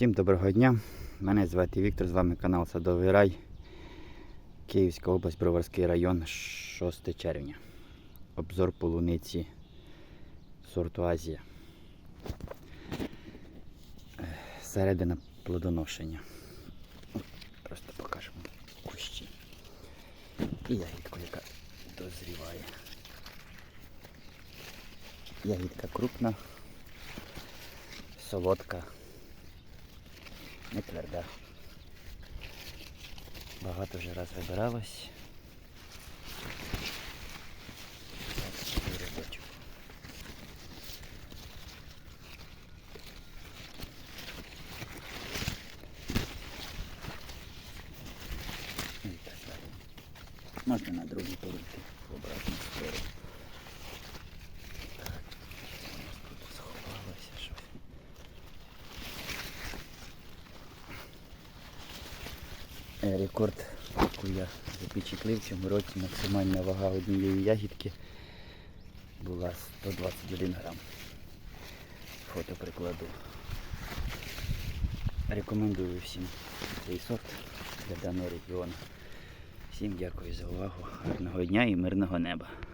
Всім доброго дня. Мене звати Віктор, з вами канал Садовий Рай. Київська область, Броварський район, 6 червня. Обзор полуниці сорту Азія. Е, Середина плодоношення. Просто покажемо кущі. І ягідку, яка дозріває. Ягідка крупна, солодка, не тверда. Багато вже раз вибиралось. Можна на другий порубки. Рекорд, який я запечатлив в цьому році, максимальна вага однієї ягідки була 121 грам. Фото прикладу. Рекомендую всім цей сорт для даного регіону. Всім дякую за увагу. Гарного дня і мирного неба.